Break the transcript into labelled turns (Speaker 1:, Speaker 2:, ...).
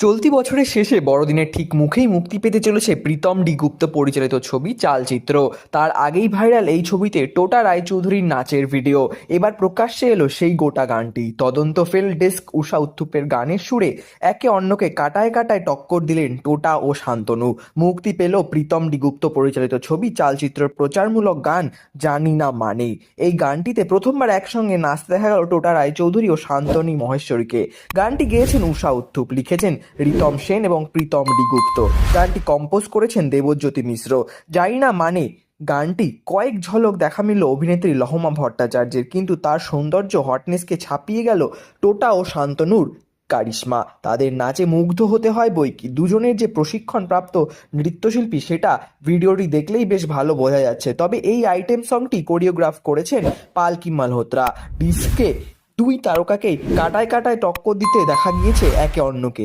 Speaker 1: চলতি বছরের শেষে বড়দিনের ঠিক মুখেই মুক্তি পেতে চলেছে প্রীতম ডি গুপ্ত পরিচালিত ছবি চালচিত্র। তার আগেই ভাইরাল এই ছবিতে টোটা রায়চৌধুরীর নাচের ভিডিও। এবার প্রকাশ্যে এলো সেই গোটা গানটি। তদন্ত ফেল ডেস্ক উষা উত্থুপের গানের সুরে একে অন্যকে কাটায় কাটায় টক্কর দিলেন টোটা ও শান্তনু। মুক্তি পেল প্রীতম ডি গুপ্ত পরিচালিত ছবি চালচিত্রের প্রচারমূলক গান জানি না মানে এই গানটিতে প্রথমবার একসঙ্গে নাচতে দেখা গেল টোটা রায়চৌধুরী ও শান্তনী মহেশ্বরীকে। গানটি গেয়েছেন উষা উত্থুপ। লিখেছেন রিতম সেন এবং প্রীতম ডিগুপ্ত। গানটি কম্পোজ করেছেন দেবজ্যোতি মিশ্র। জানি না মানে গানটি কয়েক ঝলক দেখা মিলল অভিনেত্রী লহমা ভট্টাচার্যের, কিন্তু তার সৌন্দর্য হটনেসকে ছাপিয়ে গেল টোটা ও শান্তনুর কারিশ্মা। তাদের নাচে মুগ্ধ হতে হয় বই কি দুজনের যে প্রশিক্ষণপ্রাপ্ত নৃত্যশিল্পী সেটা ভিডিওটি দেখলেই বেশ ভালো বোঝা যাচ্ছে। তবে এই আইটেম সংটি কোরিওগ্রাফ করেছেন পালকি মালহোত্রা। ডিস্কে দুই তারকাকেই কাটায় কাটায় টক্কর দিতে দেখা গিয়েছে একে অন্যকে।